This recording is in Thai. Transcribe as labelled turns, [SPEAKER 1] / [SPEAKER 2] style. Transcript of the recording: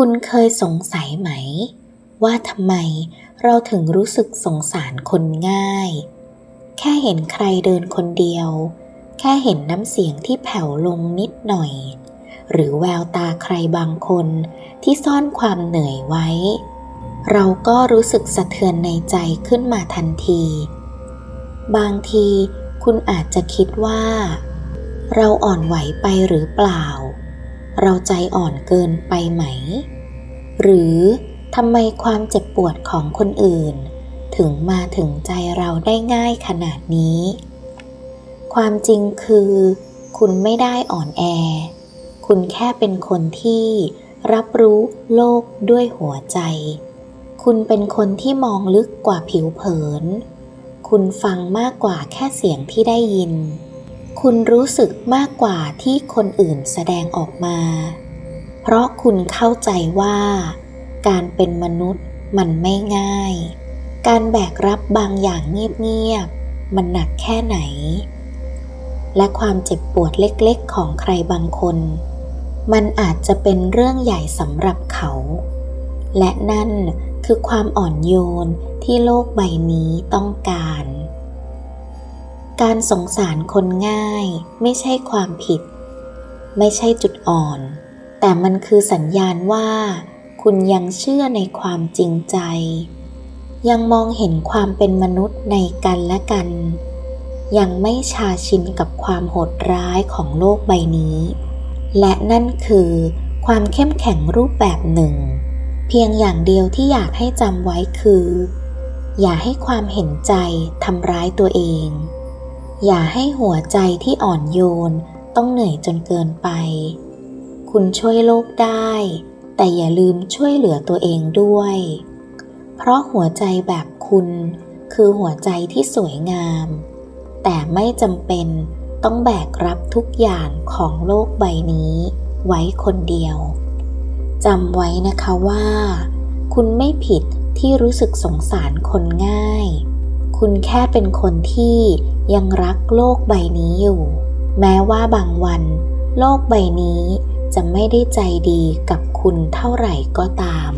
[SPEAKER 1] คุณเคยสงสัยไหม ว่าทำไมเราถึงรู้สึกสงสารคนง่าย แค่เห็นใครเดินคนเดียว แค่เห็นน้ำเสียงที่แผ่วลงนิดหน่อย หรือแววตาใครบางคนที่ซ่อนความเหนื่อยไว้ เราก็รู้สึกสะเทือนในใจขึ้นมาทันที บางทีคุณอาจจะคิดว่า เราอ่อนไหวไปหรือเปล่า เราใจอ่อนเกินไปไหม หรือทำไมความเจ็บปวดของคนอื่น ถึงมาถึงใจเราได้ง่ายขนาดนี้ ความจริงคือ คุณไม่ได้อ่อนแอ คุณแค่เป็นคนที่รับรู้โลกด้วยหัวใจ คุณเป็นคนที่มองลึกกว่าผิวเผิน คุณฟังมากกว่าแค่เสียงที่ได้ยิน คุณรู้สึกมากกว่าที่คนอื่นแสดงออกมา เพราะคุณเข้าใจว่า การเป็นมนุษย์มันไม่ง่าย การแบกรับบางอย่างเงียบๆ มันหนักแค่ไหน และความเจ็บปวดเล็กๆ ของใครบางคน มันอาจจะเป็นเรื่องใหญ่สำหรับเขา และนั่นคือความอ่อนโยนที่โลกใบนี้ต้องการ การสงสารคนง่าย ไม่ใช่ความผิด ไม่ใช่จุดอ่อน แต่มันคือสัญญาณว่า คุณยังเชื่อในความจริงใจ ยังมองเห็นความเป็นมนุษย์ในกันและกัน ยังไม่ชาชินกับความโหดร้ายของโลกใบนี้ และนั่นคือความเข้มแข็งรูปแบบหนึ่ง เพียงอย่างเดียวที่อยากให้จำไว้คือ อย่าให้ความเห็นใจทำร้ายตัวเอง อย่าให้หัวใจที่อ่อนโยนต้องเหนื่อยจนเกินไป คุณช่วยโลกได้ แต่อย่าลืมช่วยเหลือตัวเองด้วย เพราะหัวใจแบบคุณคือหัวใจที่สวยงาม แต่ไม่จำเป็นต้องแบกรับทุกอย่างของโลกใบนี้ไว้คนเดียวจำไว้นะคะว่า คุณไม่ผิดที่รู้สึกสงสารคนง่าย คุณแค่เป็นคนที่ยังรักโลกใบนี้อยู่ แม้ว่าบางวัน โลกใบนี้จะไม่ได้ใจดีกับคุณเท่าไหร่ก็ตาม